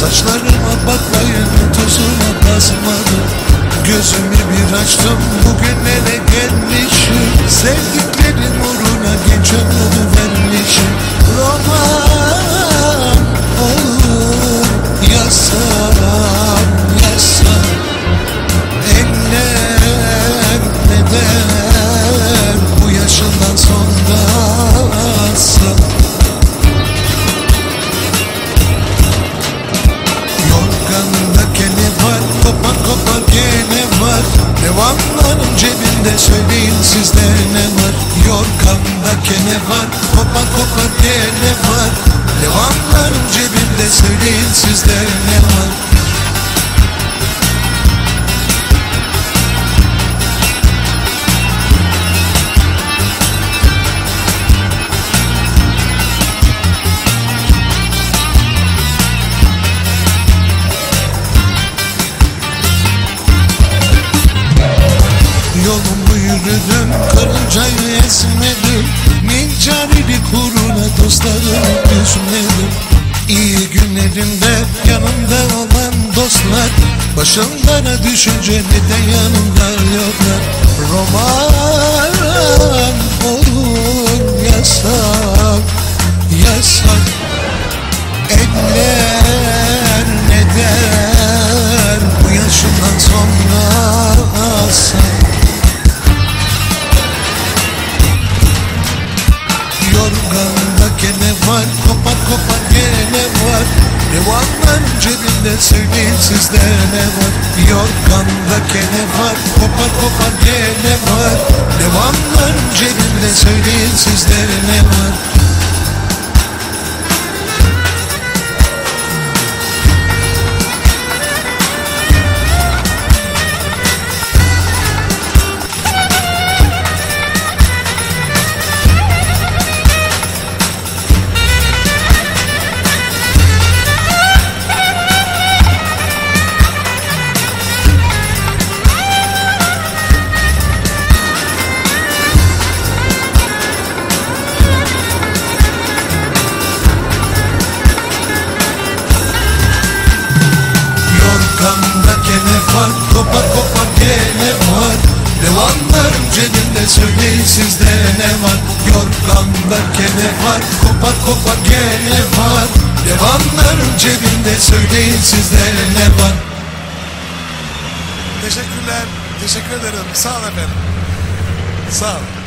Saçlarıma bakmayın tozuna basmadım. Gözümü bir açtım bugünlere gelmişim. Sevdiklerim uğruna genç ömrümü Başımlara düşünce neden yanımda yoklar. Roman olur yasak, yasak. Eller neden bu yaşımdan sonra? Asar Yorganda gene var kopar kopar var Revanlar cebinde söyleyin sizde ne var? Yorganda gene var kopar kopar gene var. Revanlar cebinde söyleyin sizde ne var söyleyin sizde ne var Yorganda gene var kopar kopar gene var Devanlarım cebimde söyleyin sizde ne var Teşekkürler. Teşekkür ederim. Sağ olun efendim. Sağ olun.